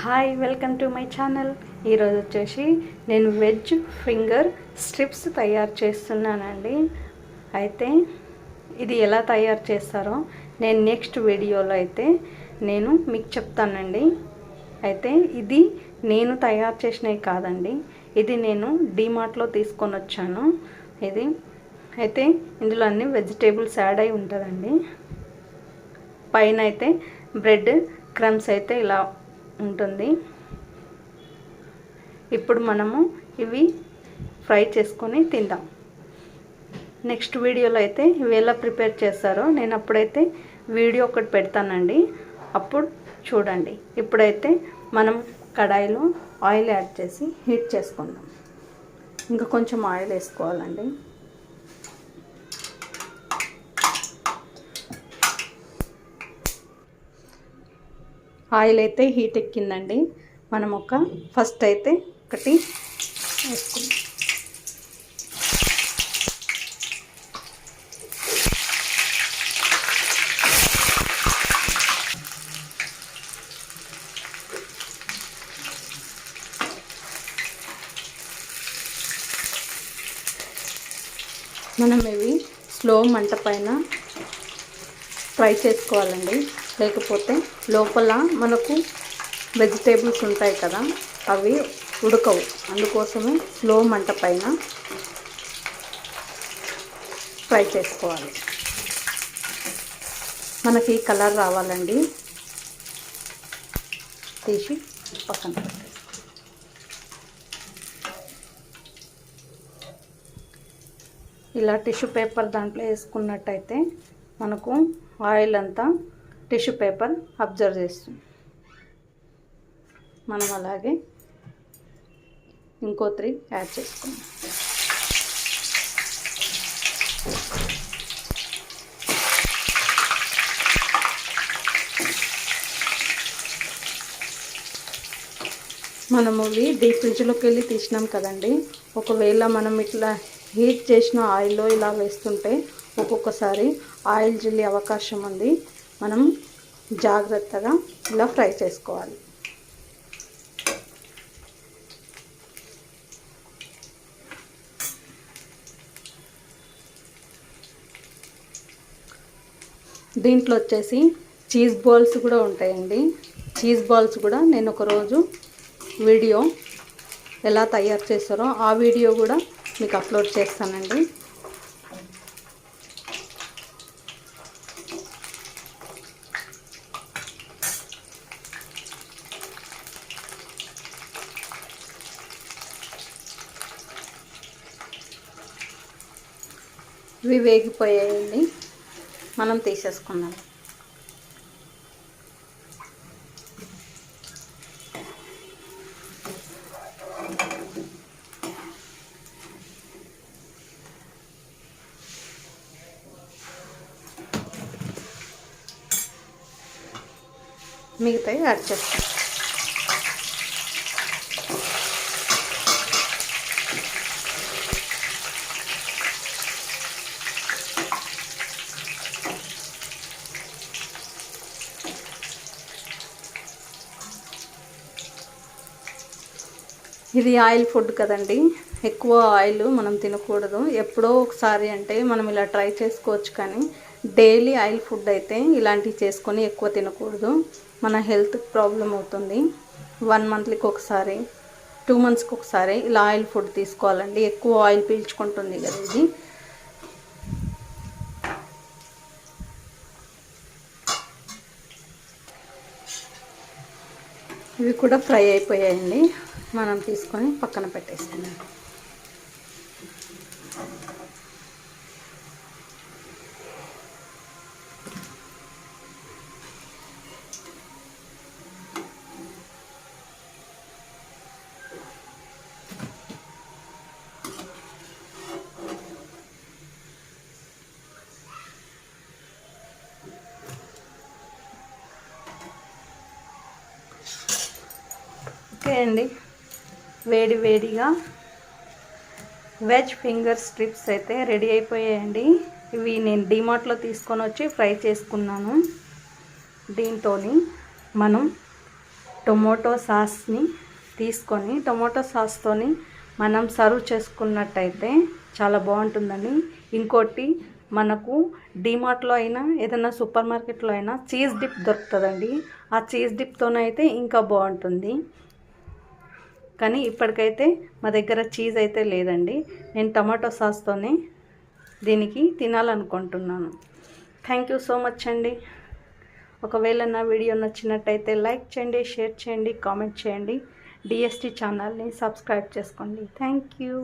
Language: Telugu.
Hi welcome to my channel ఈరోజు వచ్చేసి నేను వెజ్ ఫింగర్ స్ట్రిప్స్ తయారు చేస్తున్నానండి. అయితే ఇది ఎలా తయారు చేస్తారో నేను నెక్స్ట్ వీడియోలో అయితే నేను మీకు చెప్తానండి. అయితే ఇది నేను తయారు చేసినవి కాదండి. ఇది నేను డీమార్ట్లో తీసుకొని వచ్చాను. ఇది అయితే ఇందులో అన్ని వెజిటేబుల్స్ యాడ్ అయి ఉంటుందండి. పైన అయితే బ్రెడ్ క్రమ్స్ అయితే ఇలా ఉంటుంది. ఇప్పుడు మనము ఇవి ఫ్రై చేసుకొని తిందాం. నెక్స్ట్ వీడియోలో అయితే ఇవి ఎలా ప్రిపేర్ చేస్తారో నేను అప్పుడైతే వీడియో ఒకటి పెడతానండి. అప్పుడు చూడండి. ఇప్పుడైతే మనం కడాయిలో ఆయిల్ యాడ్ చేసి హీట్ చేసుకుందాం. ఇంకా కొంచెం ఆయిల్ వేసుకోవాలండి. ఆయిల్ అయితే హీట్ ఎక్కిందండి. మనం ఒక ఫస్ట్ అయితే ఒకటి వేసుకుందాం మనం ఇవి స్లో మంట పైన ఫ్రై చేసుకోవాలండి. లేకపోతే లోపల మనకు వెజిటేబుల్స్ ఉంటాయి కదా అవి ఉడకవు. అందుకోసమే స్లో మంట పైన ఫ్రై చేసుకోవాలి. మనకి కలర్ రావాలండి. తీసి పక్కన ఇలా టిష్యూ పేపర్ దాంట్లో వేసుకున్నట్టయితే మనకు ఆయిల్ అంతా టిష్యూ పేపర్ అబ్జర్వ్ చేస్తుంది. మనం అలాగే ఇంకో త్రీ యాడ్ చేసుకుందాం. మనము ఇవి డీప్ ఫ్రిడ్జ్లోకి వెళ్ళి తీసినాం కదండి. ఒకవేళ మనం ఇట్లా హీట్ చేసిన ఆయిల్లో ఇలా వేస్తుంటే ఒక్కొక్కసారి ఆయిల్ జిల్లే అవకాశం ఉంది. మనం జాగ్రత్తగా ఇలా ఫ్రై చేసుకోవాలి. దీంట్లో వచ్చేసి చీజ్ బాల్స్ కూడా ఉంటాయండి. చీజ్ బాల్స్ కూడా నేను ఒకరోజు వీడియో ఎలా తయారు చేస్తారో ఆ వీడియో కూడా మీకు అప్లోడ్ చేస్తానండి. ఇవి వేగిపోయాయండి మనం తీసేసుకుందాం. మిగతాయి యాడ్ చేస్తాం. ఇది ఆయిల్ ఫుడ్ కదండి. ఎక్కువ ఆయిల్ మనం తినకూడదు. ఎప్పుడో ఒకసారి అంటే మనం ఇలా ట్రై చేసుకోవచ్చు కానీ డైలీ ఆయిల్ ఫుడ్ అయితే ఇలాంటివి చేసుకొని ఎక్కువ తినకూడదు. మన హెల్త్ ప్రాబ్లం అవుతుంది. వన్ మంత్లీకి ఒకసారి టూ మంత్స్కి ఒకసారి ఇలా ఆయిల్ ఫుడ్ తీసుకోవాలండి. ఎక్కువ ఆయిల్ పీల్చుకుంటుంది కదా ఇది. ఇవి కూడా ఫ్రై అయిపోయాయండి. మనం తీసుకొని పక్కన పెట్టేసుకున్నాం ఓకే అండి వేడి వేడిగా వెజ్ ఫింగర్ స్ట్రిప్స్ అయితే రెడీ అయిపోయాయండి. ఇవి నేను డిమార్ట్లో తీసుకొని వచ్చి ఫ్రై చేసుకున్నాను. దీంతో మనం టొమాటో సాస్ని తీసుకొని టొమాటో సాస్తోని మనం సర్వ్ చేసుకున్నట్టయితే చాలా బాగుంటుందండి. ఇంకోటి మనకు డిమార్ట్లో అయినా ఏదైనా సూపర్ మార్కెట్లో అయినా చీజ్ డిప్ దొరుకుతుందండి. ఆ చీజ్ డిప్తోనైతే ఇంకా బాగుంటుంది. కానీ ఇప్పటికైతే మా దగ్గర చీజ్ అయితే లేదండి. నేను టమాటో సాస్తోనే దీనికి తినాలనుకుంటున్నాను. థ్యాంక్ యూ సో మచ్ అండి. ఒకవేళ నా వీడియో నచ్చినట్టయితే లైక్ చేయండి షేర్ చేయండి కామెంట్ చేయండి. డిఎస్టీ ఛానల్ని సబ్స్క్రైబ్ చేసుకోండి. Thank you